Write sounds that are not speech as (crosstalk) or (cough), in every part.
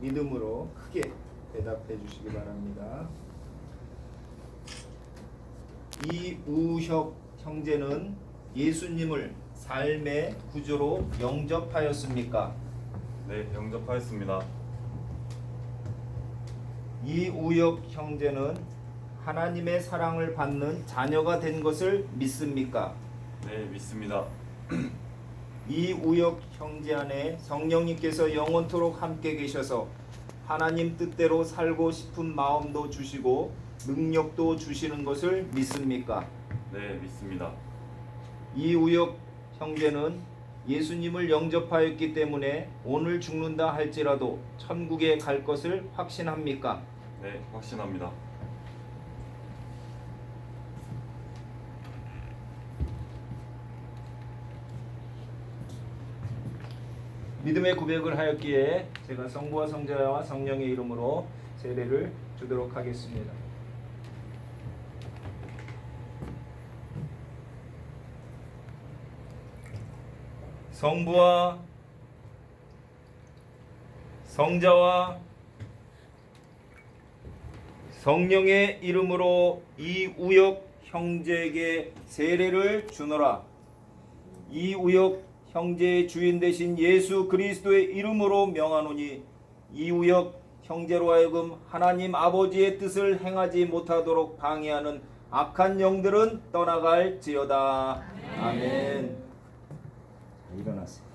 믿음으로 크게 대답해 주시기 바랍니다. 이우혁 형제는 예수님을 삶의 구조로 영접하였습니까? 네, 영접하였습니다. 이우혁 형제는 하나님의 사랑을 받는 자녀가 된 것을 믿습니까? 네, 믿습니다. (clears throat) 이우혁 형제 안에 성령님께서 영원토록 함께 계셔서 하나님 뜻대로 살고 싶은 마음도 주시고 능력도 주시는 것을 믿습니까? 네, 믿습니다. 이우혁 형제는 예수님을 영접하였기 때문에 오늘 죽는다 할지라도 천국에 갈 것을 확신합니까? 네, 확신합니다. 믿음의 고백을 하였기에 제가 성부와 성자와 성령의 이름으로 세례를 주도록 하겠습니다. 성부와 성자와 성령의 이름으로 이우혁 형제에게 세례를 주노라. 이우혁 형제의 주인 되신 예수 그리스도의 이름으로 명하노니 이우혁 형제로 하여금 하나님 아버지의 뜻을 행하지 못하도록 방해하는 악한 영들은 떠나갈지어다. 아멘. 자, 일어나세요.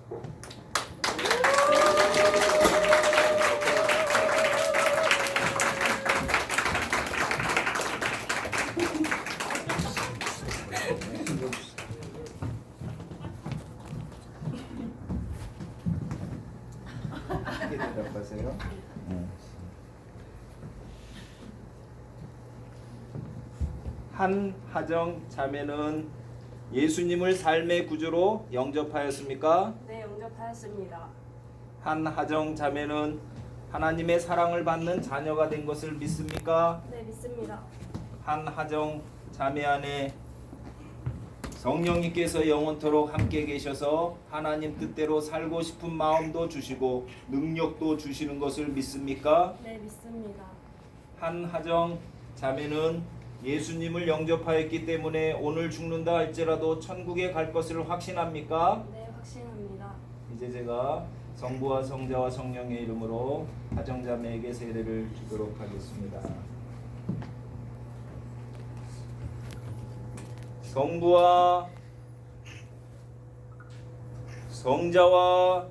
크게 대답하세요. 한하정 자매는 예수님을 삶의 구주로 영접하였습니까? 네, 영접하였습니다. 한하정 자매는 하나님의 사랑을 받는 자녀가 된 것을 믿습니까? 네, 믿습니다. 한하정 자매 안에 성령님께서 영원토록 함께 계셔서 하나님 뜻대로 살고 싶은 마음도 주시고 능력도 주시는 것을 믿습니까? 네, 믿습니다. 한하정 자매는 예수님을 영접하였기 때문에 오늘 죽는다 할지라도 천국에 갈 것을 확신합니까? 네, 확신합니다. 이제 제가 성부와 성자와 성령의 이름으로 하정 자매에게 세례를 주도록 하겠습니다. 성부와 성자와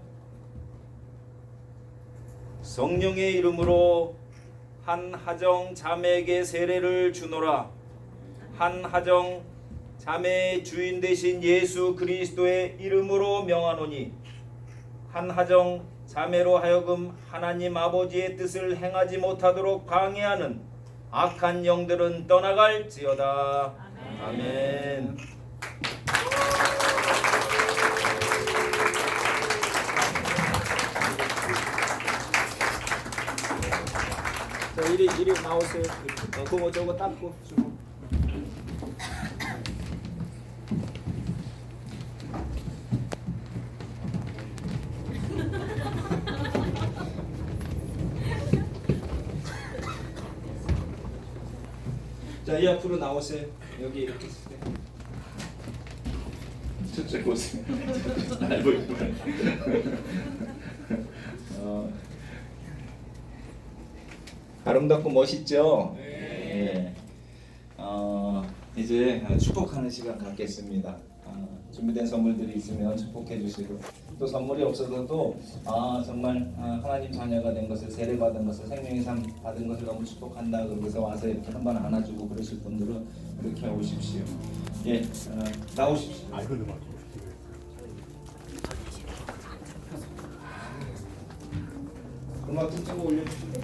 성령의 이름으로 한하정 자매에게 세례를 주노라. 한하정 자매의 주인 되신 예수 그리스도의 이름으로 명하노니 한하정 자매로 하여금 하나님 아버지의 뜻을 행하지 못하도록 방해하는 악한 영들은 떠나갈지어다. 아멘. 자 이리 이리 나오세요. 어, 그거 저거 닦고 주고. 자, 이 앞으로 나오세요. 여기 이렇게 있으세요. 저쪽 보세요. (laughs) 알고 있구나. (laughs) 어, 아름답고 멋있죠? 네. 어, 이제 축복하는 시간 갖겠습니다. 어, 준비된 선물들이 있으면 축복해 주시고 또 선물이 없어도 아 정말 아, 하나님 자녀가 된 것을 세례 받은 것을 생명의 삶 받은 것을 너무 축복한다 그러고서 와서 이렇게 한 번 안아주고 그러실 분들은 이렇게 오십시오. 예, 어, 나오십시오. 음악 좀 올려주시고.